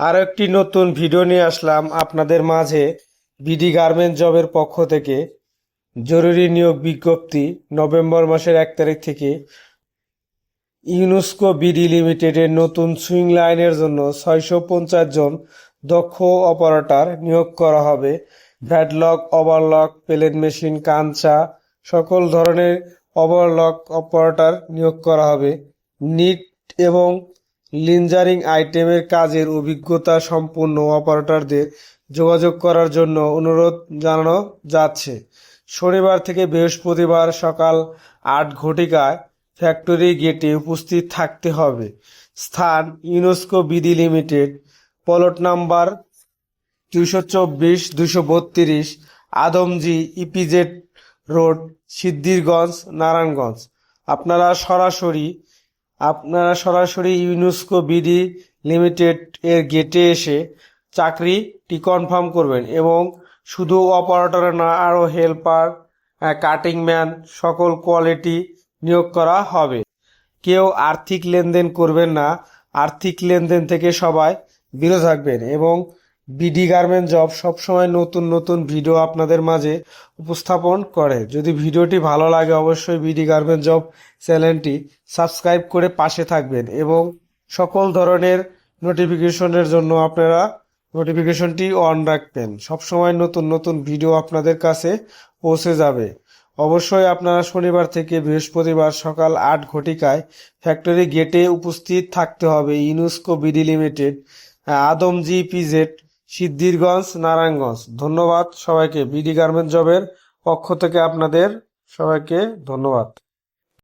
আরও একটি নতুন ভিডিও নিয়ে আসলাম আপনাদের মাঝে বিডি গার্মেন্ট জবের পক্ষ থেকে। জরুরি নিয়োগ বিজ্ঞপ্তি নভেম্বর মাসের এক তারিখ থেকে ইউনেস্কো বিডি লিমিটেডের নতুন সুইং লাইনের জন্য ছয়শো পঞ্চাশ জন দক্ষ অপারেটর নিয়োগ করা হবে। ভ্যাডলক ওভারলক প্লেন মেশিন, কাঞ্চা সকল ধরনের ওভারলক অপারেটর নিয়োগ করা হবে। নিট এবং লিঞ্জারিং আইটেমের কাজের অভিজ্ঞতা সম্পন্ন অপারেটরদের যোগাযোগ করার জন্য অনুরোধ জানানো যাচ্ছে। শনিবার থেকে বৃহস্পতিবার সকাল আট ঘটিকায় ফ্যাক্টরি গেটে উপস্থিত থাকতে হবে। স্থান ইউনেস্কো বিধি লিমিটেড, পলট নাম্বার দুশো চব্বিশ দুশো বত্রিশ, আদমজি ইপিজেড রোড, সিদ্ধিরগঞ্জ, নারায়ণগঞ্জ। আপনারা সরাসরি আপনারা সরাসরি ইউনেস্কো বিডি লিমিটেড এর গেটে এসে চাকরিটি কনফার্ম করবেন এবং শুধু অপারেটর না, আরও হেল্পার কাটিং ম্যান সকল কোয়ালিটি নিয়োগ করা হবে। কেউ আর্থিক লেনদেন করবেন না, আর্থিক লেনদেন থেকে সবাই বিরত থাকবেন এবং বিডি গার্মেন্ট জব সবসময় নতুন নতুন ভিডিও আপনাদের মাঝে উপস্থাপন করে। যদি ভিডিওটি ভালো লাগে, অবশ্যই বিডি গার্মেন্ট জব চ্যানেলটি সাবস্ক্রাইব করে পাশে থাকবেন এবং সকল ধরনের নোটিফিকেশনের জন্য আপনারা নোটিফিকেশনটি অন রাখবেন। সবসময় নতুন নতুন ভিডিও আপনাদের কাছে পৌঁছে যাবে। অবশ্যই আপনারা শনিবার থেকে বৃহস্পতিবার সকাল আট ঘটিকায় ফ্যাক্টরি গেটে উপস্থিত থাকতে হবে। UNESCO BD limited Adamjee PZ Siddhirganj Narayanganj. ধন্যবাদ সবাইকে বিডি গার্মেন্ট জবের পক্ষ থেকে আপনাদের সবাইকে ধন্যবাদ।